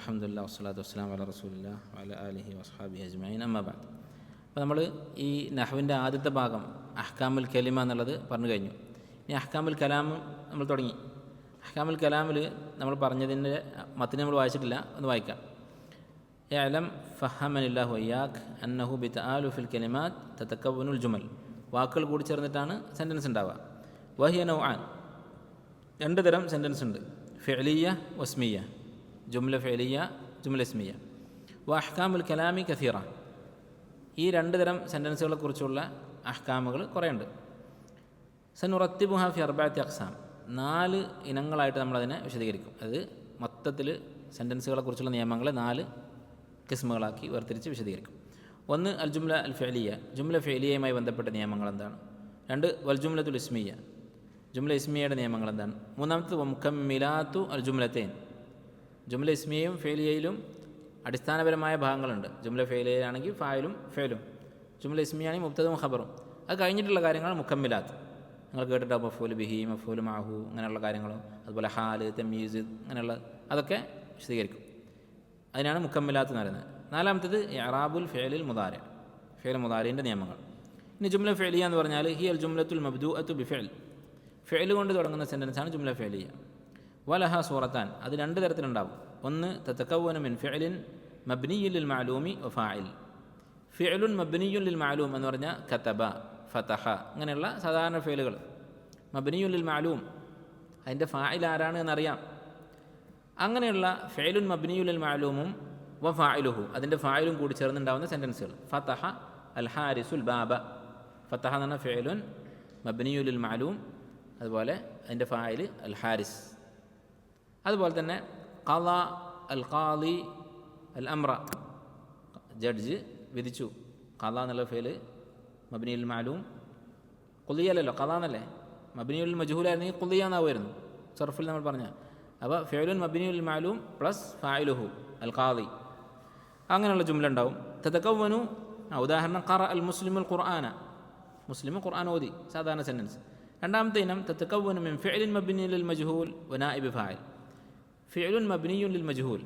അലഹമുല്ലാ വസ്സലാത്തു വസ്സലാം വല റസൂലില്ല വല അലഹി വസ്ഹാബി അജ്മൈൻ അമ്മബാദ് അപ്പോൾ നമ്മൾ ഈ നഹുവിന്റെ ആദ്യത്തെ ഭാഗം അഹ്കാമുൽ കലിമ എന്നുള്ളത് പറഞ്ഞു കഴിഞ്ഞു. ഇനി അഹ്കാമുൽ കലാം നമ്മൾ തുടങ്ങി. അഹ്കാമുൽ കലാമിൽ നമ്മൾ പറഞ്ഞതിന്റെ മത്തിന് നമ്മൾ വായിച്ചിട്ടില്ല ഒന്ന് വായിക്കാം. എലം ഫഹമനില്ലാഹു അയ്യാഖ് അന്നഹു ബിത് ആലുഫിൽ കലിമാത് തത്തക്കബുനുൽ ജുമൽ. വാക്കുകൾ കൂടി ചേർന്നിട്ടാണ് സെന്റൻസ് ഉണ്ടാവുക. വഹിയ നൗ ആൻ രണ്ട് തരം സെന്റൻസ് ഉണ്ട്. ഫെലിയ വസ്മിയ ജുംല ഫെലിയ ജുംല ഇസ്മിയ. വ അഹ്കാമുൽ കലാമി കഥീറ ഈ രണ്ട് തരം സെന്റൻസുകളെ കുറിച്ചുള്ള അഹ്കാമുകൾ കുറേ ഉണ്ട് സനുറത്തിബുഹ ഫി അർബാത്തി അക്സാം നാല് ഇനങ്ങളായിട്ട് നമ്മളതിനെ വിശദീകരിക്കും. അത് മൊത്തത്തിൽ സെന്റൻസുകളെ കുറിച്ചുള്ള നിയമങ്ങളെ നാല് കിസ്മുകളാക്കി വേർതിരിച്ച് വിശദീകരിക്കും. ഒന്ന് അൽ ജുംല അൽ ഫെലിയ. ജുംല ഫെലിയയുമായി ബന്ധപ്പെട്ട നിയമങ്ങൾ എന്താണ്? രണ്ട് വൽ ജുംലത്തുൽ ഇസ്മിയ. ജുംല ഇസ്മിയയുടെ നിയമങ്ങൾ എന്താണ്? മൂന്നാമത്തെ മിലാത്തു അൽ ജുംലത്തേൻ ജുംല ഇസ്മിയയും ഫേലിയയിലും അടിസ്ഥാനപരമായ ഭാഗങ്ങളുണ്ട്. ജുംല ഫേലിയയിലാണെങ്കിൽ ഫായലും ഫേലും. ജുംല ഇസ്മിയാണെങ്കിൽ മുബ്തദും ഖബറും. അത് കഴിഞ്ഞിട്ടുള്ള കാര്യങ്ങൾ മുക്കമ്മിലാത്ത്. നിങ്ങൾ കേട്ടിട്ടുണ്ടാവും മഫൂൽ ബിഹി മഫൂൽ മാഹു അങ്ങനെയുള്ള കാര്യങ്ങളും? അതുപോലെ ഹാൽ തെമീസ് അങ്ങനെയുള്ള അതൊക്കെ വിശദീകരിക്കും. അതിനാണ് മുക്കമ്മിലാത്ത് എന്ന് പറയുന്നത്. നാലാമത്തേത് ഇറാബുൽ ഫേലിൽ മുതാര ഫേൽ മുതാരിന്റെ നിയമങ്ങൾ. ഇനി ജുംല ഫേലിയ എന്ന് പറഞ്ഞാൽ ഹി അൽ ജുംലത്തുൽ മബ്ദു അത്തു ബിഫേൽ. ഫേൽ കൊണ്ട് തുടങ്ങുന്ന സെന്റൻസാണ് ജുംല ഫേലിയ. വലഹ സൂറത്താൻ. അത് രണ്ട് തരത്തിലുണ്ടാവും. ഒന്ന് തത്തക്കവന മിൻ ഫിഅലിൻ മബ്നിയുൽ മാലൂമി ഫായിൽ ഫിഅലുൻ മബ്നിയുൽ മാലൂം എന്ന് പറഞ്ഞാൽ കത്തബ ഫതഹ അങ്ങനെയുള്ള സാധാരണ ഫേലുകൾ മബ്നിയുൽ മാലൂം അതിന്റെ ഫായിൽ ആരാണ് എന്നറിയാം. അങ്ങനെയുള്ള ഫെയിലുൻ മബ്നിയുൽ മാലൂമും വ ഫായിലുഹു അതിന്റെ ഫായിലും കൂടി ചേർന്നുണ്ടാവുന്ന സെന്റൻസുകൾ. ഫതഹ അൽ ഹാരിസുൽ ബാബ. ഫതഹ എന്ന് പറഞ്ഞാൽ ഫെയിലുൻ മബ്നിയുൽ മാലൂം അതുപോലെ അതിന്റെ ഫായിൽ അൽ ഹാരിസ്. അതുപോലെ തന്നെ ഖല അൽ ഖാലി അൽ അമ്ര ജഡ്ജ് വിധിച്ചു. ഖല എന്നുള്ള ഫേൽ മബ്നിയുൽ മാലൂം കുലിയല്ലല്ലോ ഖല എന്നല്ലേ? മബിനിയുൽ മജഹൂലായിരുന്നെങ്കിൽ കുലിയാന്നാവുമായിരുന്നു സർഫിൽ നമ്മൾ പറഞ്ഞ. അപ്പോൾ ഫേലുൻ മബിനിയുൽ മാലൂം പ്ലസ് ഫായിലുഹു അൽ ഖാദി അങ്ങനെയുള്ള ജുംല ഉണ്ടാവും. തതക്കവനു ഉദാഹരണം ഖറ അൽ മുസ്ലിമുൽ ഖുർആന. മുസ്ലിം ഖുർആൻ ഓതി സാധാരണ സെന്റൻസ് രണ്ടാമത്തെ ഇനം തത്തക്കവനു മിൻ ഫിഅലിൻ മബ്നിയുൽ മജ്ഹൂൽ വനാഇബ് ഫായിൽ ഫിഅലുൻ മബ്നിയുൽ ലിൽ മജ്ഹൂൽ.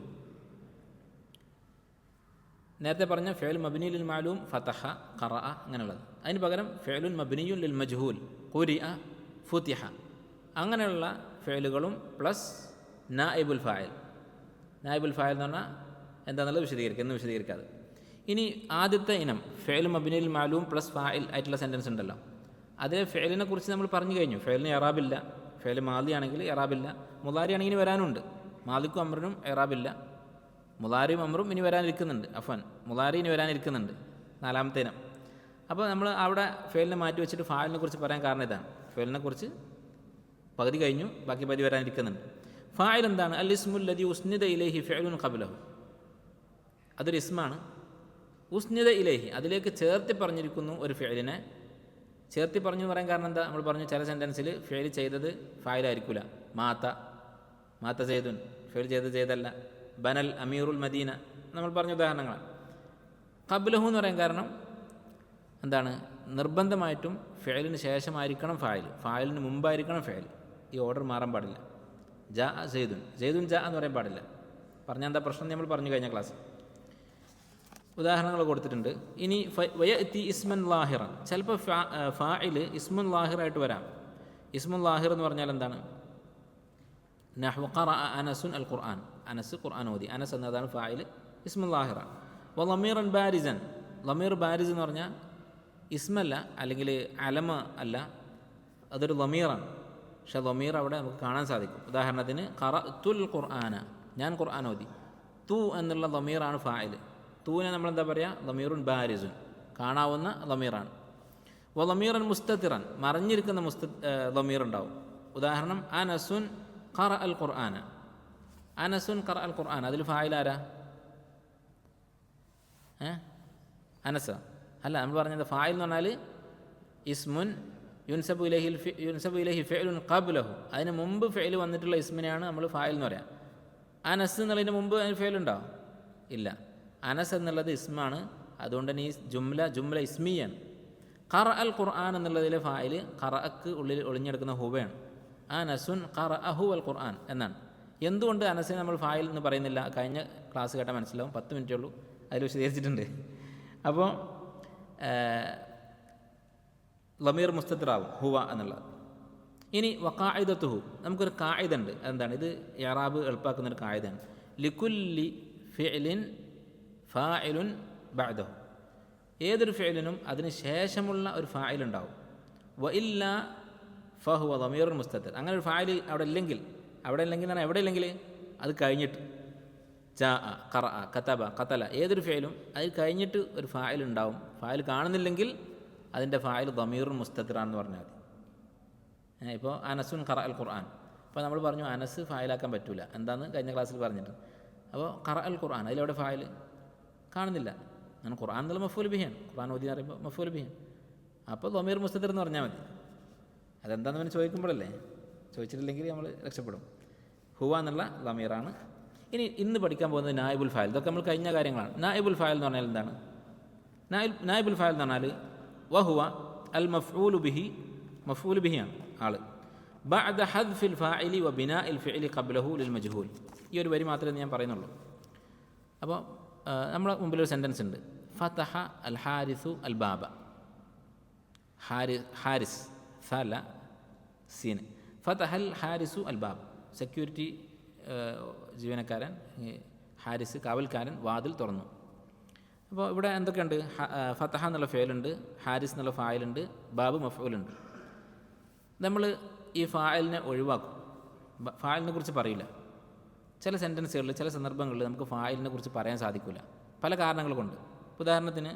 നേരത്തെ പറഞ്ഞ ഫേൽ മബ്നിയുൽ മാലൂം ഫതഹ ഖറ അങ്ങനെയുള്ളത്. അതിന് പകരം ഫേലുൻ മബ്നിയുൽ ലിൽ മജ്ഹൂൽ അ ഫുതിഹ. അങ്ങനെയുള്ള ഫേലുകളും പ്ലസ് നായിബുൽ ഫായൽ. നായിബുൽ ഫായൽ എന്ന് പറഞ്ഞാൽ എന്താണെന്നുള്ളത് വിശദീകരിക്കുക എന്ന് വിശദീകരിക്കാതെ. ഇനി ആദ്യത്തെ ഇനം ഫേൽ മബിനിൽ മാലൂം പ്ലസ് ഫായിൽ ആയിട്ടുള്ള സെന്റൻസ് ഉണ്ടല്ലോ. അതിൽ ഫേലിനെ കുറിച്ച് നമ്മൾ പറഞ്ഞു കഴിഞ്ഞു. ഫേലിന് എറാബില്ല ഫേൽ മാലി ആണെങ്കിൽ എറാബില്ല മുതാരി ആണെങ്കിൽ വരാനുണ്ട്. മാലിക്കും അമറിനും എറാബില്ല മുലാരിയും അമറും ഇനി വരാനിരിക്കുന്നുണ്ട്. അഫൻ മുലാരി ഇനി വരാനിരിക്കുന്നുണ്ട്. നാലാമത്തെ ഇനം അപ്പോൾ നമ്മൾ അവിടെ ഫേലിനെ മാറ്റി വെച്ചിട്ട് ഫാലിനെ കുറിച്ച് പറയാൻ കാരണം ഇതാണ്. ഫേലിനെ കുറിച്ച് പകുതി കഴിഞ്ഞു ബാക്കി പകുതി വരാനിരിക്കുന്നുണ്ട്. ഫായിൽ എന്താണ്? അൽ ഇസ്മുല്ലതി ഉസ്നിദ ഇലേഹി ഫെയിലുൻ കബലഹു അതൊരു ഇസ്മാണ്. ഉസ്നിത ഇലേഹി. അതിലേക്ക് ചേർത്തി പറഞ്ഞിരിക്കുന്നു ഒരു ഫെയിലിനെ ചേർത്തി പറഞ്ഞു പറയാൻ കാരണം എന്താ? നമ്മൾ പറഞ്ഞു ചില സെന്റൻസിൽ ഫെയിൽ ചെയ്തത് ഫായിലായിരിക്കില്ല മാത്ത. മാത്ത ചെയ്തുൻ ഫെയിൽ ചെയ്ത് ചെയ്തല്ല. ബനൽ അമീറുൽ മദീന നമ്മൾ പറഞ്ഞ ഉദാഹരണങ്ങളാണ്. കബലഹു എന്ന് പറയാൻ കാരണം എന്താണ്? നിർബന്ധമായിട്ടും ഫേലിന് ശേഷമായിരിക്കണം ഫായൽ. ഫായലിന് മുമ്പായിരിക്കണം ഫേൽ ഈ ഓർഡർ മാറാൻ പാടില്ല. ജ സെയ്തുൻ സെയ്തുൻ ജ എന്ന് പറയാൻ പാടില്ല. പറഞ്ഞ എന്താ പ്രശ്നം നമ്മൾ പറഞ്ഞു കഴിഞ്ഞ ക്ലാസ് ഉദാഹരണങ്ങൾ കൊടുത്തിട്ടുണ്ട്. ഇനി വയ എത്തി ഇസ്മൻ ലാഹിറ ചിലപ്പോൾ ഫായിൽ ഇസ്മുൻ ലാഹിറായിട്ട് വരാം. ഇസ്മുൻ ലാഹിർ എന്ന് പറഞ്ഞാൽ എന്താണ്? നഹ്വ ഖറ അനസുൻ അൽ ഖുർആൻ അനസ് ഖുർആൻ ഓതി അനസ് എന്നതാണ് ഫായിൽ ഇസ്മുൽ ലാഹിറ വ ലമീറൻ ബാരിസൻ ലമീർ ബാരിസ് എന്ന് പറഞ്ഞാൽ ഇസ്മല്ല അല്ലെങ്കിൽ അലമ അല്ല. അതൊരു ലമീറാണ് പക്ഷെ ലമീർ അവിടെ നമുക്ക് കാണാൻ സാധിക്കും. ഉദാഹരണത്തിന് ഖറ തുൽ ഖുർആന ഞാൻ ഖുർആൻ ഓതി. തു എന്നുള്ള ലമീറാണ് ഫായിൽ. തൂനെ നമ്മൾ എന്താ പറയുക ലമീറുൻ ബാരിസുൻ. കാണാവുന്ന ലമീറാണ് വ ലമീറൻ മുസ്തത്തിറൻ. മറിഞ്ഞിരിക്കുന്ന മുസ്ത ലമീർ ഉണ്ടാവും. ഉദാഹരണം അനസുൻ ഖറ അൽ ഖുർആന അനസുൻ ഖറ അൽ ഖുർആൻ. അതിൽ ഫായിൽ ആരാ? ഏ? അനസ. അല്ല നമ്മൾ പറഞ്ഞത് ഫായിൽ എന്ന് പറഞ്ഞാൽ ഇസ്മുൻ യുൻസബു ഇലഹിൽ യുൻസബു ഇലഹി ഫെയിലുൻ കബുലഹു അതിന് മുമ്പ് ഫെയിൽ വന്നിട്ടുള്ള ഇസ്മിനെയാണ് നമ്മൾ ഫായിൽ എന്ന് പറയാം. അനസ് എന്നുള്ളതിന് മുമ്പ് അതിന് ഫെയിൽ ഉണ്ടാവും ഇല്ല. അനസ് എന്നുള്ളത് ഇസ്മാണ്. അതുകൊണ്ട് തന്നെ ഈ ജുംല ജുംല ഇസ്മിയാണ്. ഖറ അൽ ഖുർആൻ എന്നുള്ളതിലെ ഫായിൽ ഖറക്ക് ഉള്ളിൽ ഒളിഞ്ഞെടുക്കുന്ന ഹുവയാണ്. അനസുൻ ഖറ അഹു അൽ ഖുർആൻ എന്നാണ്. എന്തുകൊണ്ട് അനസിനെ നമ്മൾ ഫായിൽ എന്ന് പറയുന്നില്ല? കഴിഞ്ഞ ക്ലാസ് കേട്ടാൽ മനസ്സിലാവും. പത്ത് മിനിറ്റേ ഉള്ളൂ. അതിൽ വിശദീകരിച്ചിട്ടുണ്ട്. അപ്പോൾ ലമീർ മുസ്തത്തിറാവും ഹുവ എന്നുള്ളത്. ഇനി വക്കായുധത്തുഹു നമുക്കൊരു കായിത ഉണ്ട് എന്താണ് ഇത് യറാബ് എളുപ്പാക്കുന്ന ഒരു കായിതാണ് ലിക്കുല്ലി ഫിലിൻ ഫായിലുൻ ബഅദഹു. ഏതൊരു ഫിലിനും അതിന് ശേഷമുള്ള ഒരു ഫായിലുണ്ടാവും. വ ഇല്ല ഫഹുവ ലമീറുൻ മുസ്തത്തിർ അങ്ങനെ ഒരു ഫായിൽ അവിടെ ഇല്ലെങ്കിൽ അവിടെ ഇല്ലെങ്കിൽ എന്നാണ് എവിടെ ഇല്ലെങ്കിൽ അത് കഴിഞ്ഞിട്ട് ജാ കറ അ കത്തബ കത്തല ഏതൊരു ഫയലും അത് കഴിഞ്ഞിട്ട് ഒരു ഫായിൽ ഉണ്ടാവും. ഫായിൽ കാണുന്നില്ലെങ്കിൽ അതിന്റെ ഫായിൽ ദമീറുൻ മുസ്തത്തിറാന്ന് പറഞ്ഞാൽ മതി. ഇപ്പോൾ അനസുൻ ഖറ അൽ ഖുർആൻ. അപ്പോൾ നമ്മൾ പറഞ്ഞു അനസ് ഫായിലാക്കാൻ പറ്റില്ല എന്താന്ന് കഴിഞ്ഞ ക്ലാസ്സിൽ പറഞ്ഞിട്ട്. അപ്പോൾ ഖറ അൽ ഖുർആൻ അതിലെവിടെ ഫായിൽ? കാണുന്നില്ല. അങ്ങനെ ഖുർആൻ എന്നുള്ള മഫൂൽ ബിഹിയാണ്. ഖുർആൻ ഓതി എന്ന് പറയുമ്പോൾ മഫൂൽ ബിഹിയാണ്. അപ്പോൾ ദമീർ മുസ്തത്തിർ എന്ന് പറഞ്ഞാൽ മതി. അതെന്താണെന്ന് അവന് ചോദിക്കുമ്പോഴല്ലേ? ചോദിച്ചിട്ടില്ലെങ്കിൽ നമ്മൾ രക്ഷപ്പെടും. ഹുവ എന്നുള്ള ലമീറാണ് ഇനി ഇന്ന് പഠിക്കാൻ പോകുന്നത് നായിബുൽ ഫായൽ. ഇതൊക്കെ നമ്മൾ കഴിഞ്ഞ കാര്യങ്ങളാണ്. നായിബുൽ ഫായൽ എന്ന് പറഞ്ഞാൽ എന്താണ്? നായ നായിബുൽ ഫായൽ എന്ന് പറഞ്ഞാൽ വഹുവ അൽ മഫ്ഊലു ബിഹി മഫ്ഊൽ ബിഹിയാണ് ആൾ. ബഅദ ഹദ്ഫിൽ ഫാഇലി വ ബിനാഇൽ ഫിഇലി ഖബ്ലഹു ലിൽ മജ്ഹൂൽ. ഈ ഒരു വരി മാത്രമേ ഞാൻ പറയുന്നുള്ളൂ. അപ്പോൾ നമ്മുടെ മുമ്പിൽ ഒരു സെന്റൻസ് ഉണ്ട്. ഫതഹ അൽ ഹാരിസു അൽ ബാബ. ഹാരി ഹാരിസ്. സല സീന് ഫതഹൽ ഹാരിസു അൽബാബ് സെക്യൂരിറ്റി ജീവനക്കാരൻ ഹാരിസ് കാവൽക്കാരൻ വാതിൽ തുറന്നു. അപ്പോൾ ഇവിടെ എന്തൊക്കെയുണ്ട്? ഫതഹ എന്നുള്ള ഫേലുണ്ട് ഹാരിസ് എന്നുള്ള ഫായലുണ്ട് ബാബ് മഫൂലുണ്ട്. നമ്മൾ ഈ ഫായലിനെ ഒഴിവാക്കും. ഫായലിനെ കുറിച്ച് പറയില്ല. ചില സെന്റൻസുകളിൽ ചില സന്ദർഭങ്ങളിൽ നമുക്ക് ഫായലിനെ കുറിച്ച് പറയാൻ സാധിക്കില്ല പല കാരണങ്ങൾ കൊണ്ട്. ഉദാഹരണത്തിന്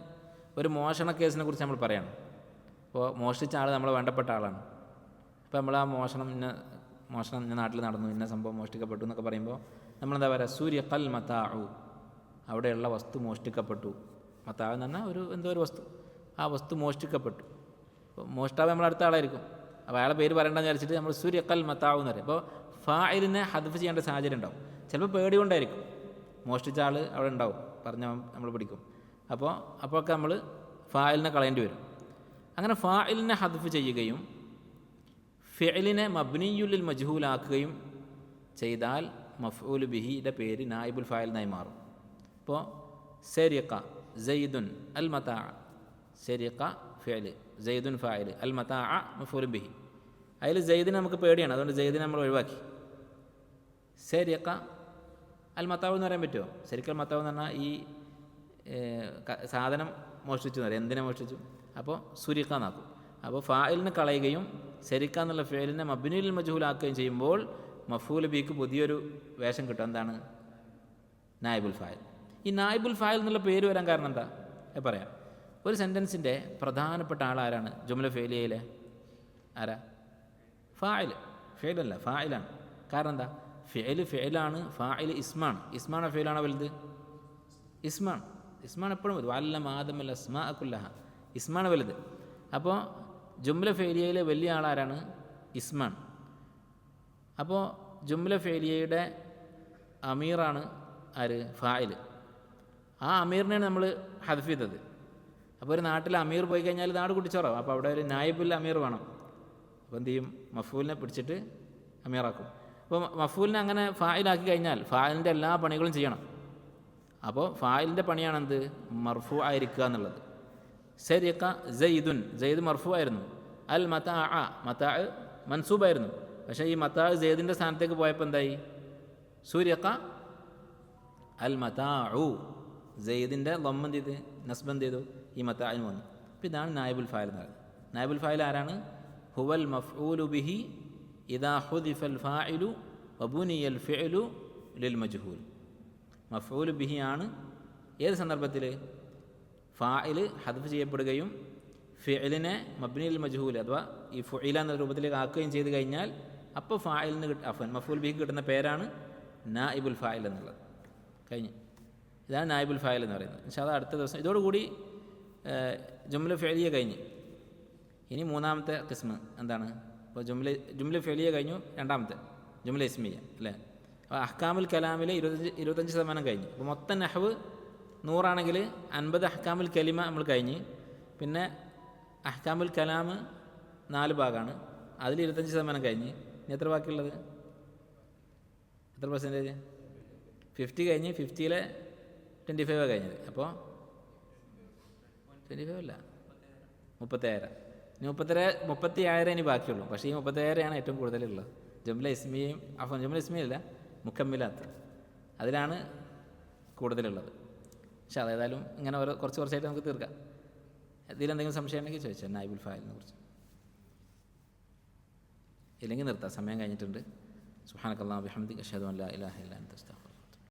ഒരു മോഷണ കേസിനെ കുറിച്ച് നമ്മൾ പറയണം. അപ്പോൾ മോഷ്ടിച്ച ആൾ നമ്മൾ വേണ്ടപ്പെട്ട ആളാണ്. അപ്പോൾ നമ്മൾ ആ മോഷണം ഇന്ന മോഷണം ഇന്ന നാട്ടിൽ നടന്നു ഇന്ന സംഭവം മോഷ്ടിക്കപ്പെട്ടു എന്നൊക്കെ പറയുമ്പോൾ നമ്മളെന്താ പറയുക സൂര്യ കൽ മതാഉ. അവിടെയുള്ള വസ്തു മോഷ്ടിക്കപ്പെട്ടു. മത്താവ് എന്ന് പറഞ്ഞാൽ ഒരു എന്തോ ഒരു വസ്തു. ആ വസ്തു മോഷ്ടിക്കപ്പെട്ടു. മോഷ്ടാവ് നമ്മളെ അടുത്ത ആളായിരിക്കും. അപ്പോൾ അയാളെ പേര് പറയണ്ടെന്ന് വിചാരിച്ചിട്ട് നമ്മൾ സൂര്യക്കൽ മത്താവ് എന്ന് പറയും. അപ്പോൾ ഫായിലിനെ ഹദഫ് ചെയ്യേണ്ട സാഹചര്യം ഉണ്ടാവും. ചിലപ്പോൾ പേടി കൊണ്ടായിരിക്കും മോഷ്ടിച്ച ആൾ അവിടെ ഉണ്ടാവും. പറഞ്ഞ നമ്മൾ പിടിക്കും. അപ്പോൾ അപ്പോഴൊക്കെ നമ്മൾ ഫായിലിനെ കളയേണ്ടി വരും. അങ്ങനെ ഫായിലിനെ ഹദഫ് ചെയ്യുകയും ഫിഅലിനെ മബ്നിയുല്ലിൽ മജ്ഹൂലാക്കുകയും ചെയ്താൽ മഫ്ഊൽ ബിഹിയുടെ പേര് നായിബുൽ ഫായിലിനായി മാറും. ഇപ്പോൾ സെരിക്ക ജയ്ദുൻ അൽ മതാ സെരിക്ക ഫിഅൽ ജയ്ദുൻ ഫായിൽ അൽ മതാ മഫൂൽ ബിഹി. അതിൽ ജയ്ദിനെ നമുക്ക് പേടിയാണ് അതുകൊണ്ട് ജയ്ദിനെ നമ്മൾ ഒഴിവാക്കി. സെരിക്ക അൽ മത്താവ് എന്ന് പറയാൻ പറ്റുമോ? ശരിക്കും മത്താവ് എന്ന് പറഞ്ഞാൽ ഈ സാധനം മോഷ്ടിച്ചു എന്ന് പറയാം. എന്തിനെ മോഷ്ടിച്ചു? അപ്പോൾ സുരിക്ക എന്നാക്കും അപ്പോൾ ഫായിലിനെ കളയുകയും സെരിക്ക എന്നുള്ള ഫേലിനെ മബിനുൽ മജുഹുലാക്കുകയും ചെയ്യുമ്പോൾ മഫൂൽ ബിക്ക് പുതിയൊരു വേഷം കിട്ടും. എന്താണ്? നായിബുൽ ഫായിൽ. ഈ നായിബുൽ ഫായിൽ എന്നുള്ള പേര് വരാൻ കാരണം എന്താ? പറയാം. ഒരു സെന്റൻസിന്റെ പ്രധാനപ്പെട്ട ആളാരാണ് ജുമല ഫേലിയയിലെ? ആരാ? ഫായിൽ. ഫേലല്ല ഫായിലാണ്. കാരണം എന്താ? ഫേൽ ഫേലാണ് ഫായിൽ ഇസ്മാണ്. ഇസ്മാണോ ഫേലാണോ വലുത്? ഇസ്മാണ് ഇസ്മാണ് എപ്പോഴും വരും. വല്ല മാതമല്ല ഇസ്മാ അക്കുല്ലഹ ഇസ്മാണ് വലുത്. അപ്പോൾ ജുംല ഫേലിയയിലെ വലിയ ആളാരാണ് ഇസ്മാൻ. അപ്പോൾ ജുംല ഫേലിയയുടെ അമീറാണ് ആര്? ഫായിൽ. ആ അമീറിനെയാണ് നമ്മൾ ഹദഫ് ചെയ്തത്. അപ്പോൾ ഒരു നാട്ടിൽ അമീർ പോയി കഴിഞ്ഞാൽ നാട് കുട്ടിച്ചോറാവും. അപ്പോൾ അവിടെ ഒരു നായിബുൽ അമീർ വേണം. അപ്പോൾ എന്ത് ചെയ്യും? മഫൂലിനെ പിടിച്ചിട്ട് അമീറാക്കും. അപ്പോൾ മഫൂലിനെ അങ്ങനെ ഫായിലാക്കി കഴിഞ്ഞാൽ ഫായിലിന്റെ എല്ലാ പണികളും ചെയ്യണം. അപ്പോൾ ഫായിലിന്റെ പണിയാണെന്ത്? മർഫു ആയിരിക്കുക എന്നുള്ളത്. സെരിക്ക ജയ്ദുൻ ജയ്ദ് മർഫു ആയിരുന്നു അൽ മത ആ മത മൻസൂബായിരുന്നു. പക്ഷേ ഈ മത ജയ്ദിന്റെ സ്ഥാനത്തേക്ക് പോയപ്പോൾ എന്തായി? സൂര്യക്ക അൽ മത ഉ ജയ്ദിന്റെ ലൊമ്മന്ത് ചെയ്ത്? നസ്ബന്ത് ചെയ്തു? ഈ മത്താവിന് വന്നു. അപ്പോൾ ഇതാണ് നായബുൽ ഫായൽ എന്ന് പറയുന്നത്. നായബുൽ ഫായൽ ആരാണ്? ഹുവൽ മഫ്ഊലു ബിഹി ഇദാ ഹുദിഫൽ ഫായിലു വബുനിയൽ ഫിഅലു ലിൽ മജ്ഹൂൽ. മഫ്ഊലു ബിഹി ആണ് ഏത് സന്ദർഭത്തിൽ ഫായിൽ ഹദഫ് ചെയ്യപ്പെടുകയും ഫിഅലിനെ മബ്നിൽ മജ്ഹൂൽ അഥവാ ഈ ഫുഇല എന്ന രൂപത്തിലേക്ക് ആക്കുകയും ചെയ്ത് കഴിഞ്ഞാൽ അപ്പോൾ ഫായിലിന് കിട്ട അഫൻ മഫൂൽ ബിഹിക്ക് കിട്ടുന്ന പേരാണ് നായിബുൽ ഫായിൽ എന്നുള്ളത്. കഴിഞ്ഞു. ഇതാണ് നായിബുൽ ഫായിൽ എന്ന് പറയുന്നത്. പക്ഷേ അത് അടുത്ത ദിവസം ഇതോടുകൂടി ജുംല ഫെലിയ കഴിഞ്ഞു. ഇനി മൂന്നാമത്തെ കിസ്മ എന്താണ്? അപ്പോൾ ജുംല ജുംല ഫെലിയ കഴിഞ്ഞു രണ്ടാമത്തെ ജുംല ഇസ്മിയ അല്ലേ? അപ്പോൾ അഹ്കാമുൽ കലാമിലെ ഇരുപത്തഞ്ച് ഇരുപത്തഞ്ച് ശതമാനം കഴിഞ്ഞു. അപ്പോൾ മൊത്തം നഹവ് നൂറാണെങ്കിൽ അൻപത് അഹ്കാമുൽ കലിമ നമ്മൾ കഴിഞ്ഞ്. പിന്നെ അഹ്കാമുൽ കലാം നാല് ഭാഗമാണ് അതിൽ ഇരുപത്തഞ്ച് ശതമാനം കഴിഞ്ഞ്. ഇനി എത്ര ബാക്കിയുള്ളത്? എത്ര പെർസെന്റേജ് ഫിഫ്റ്റി കഴിഞ്ഞ്. ഫിഫ്റ്റിയിലെ ട്വന്റി ഫൈവ് കഴിഞ്ഞത്. അപ്പോൾ ട്വന്റി ഫൈവ് അല്ല. മുപ്പത്തേഴായിരം ഇനി മുപ്പത്തര മുപ്പത്തി ആയിരം ഇനി ബാക്കിയുള്ളൂ. പക്ഷേ ഈ മുപ്പത്തേഴായിരമാണ് ഏറ്റവും കൂടുതലുള്ളത്. ജംല ഇസ്മിയും അഫോ ജംല ഇസ്മിയല്ല മുക്കമ്മിലാത്ത അതിലാണ് കൂടുതലുള്ളത്. പക്ഷെ അതേതായാലും ഇങ്ങനെ ഓരോ കുറച്ച് കുറച്ചായിട്ട് നമുക്ക് തീർക്കാം. ഇതിലെന്തെങ്കിലും സംശയം ഉണ്ടെങ്കിൽ ചോദിച്ചാൽ നായിബുൽ ഫായലിനെ കുറിച്ച്. ഇല്ലെങ്കിൽ നിർത്താം. സമയം കഴിഞ്ഞിട്ടുണ്ട്. സുഹാനക്കല്ലാ ബിഹംദി അഷദ് അല്ലാ ഇലാഹ ഇല്ലാ അസ്തഗ്ഫിറുക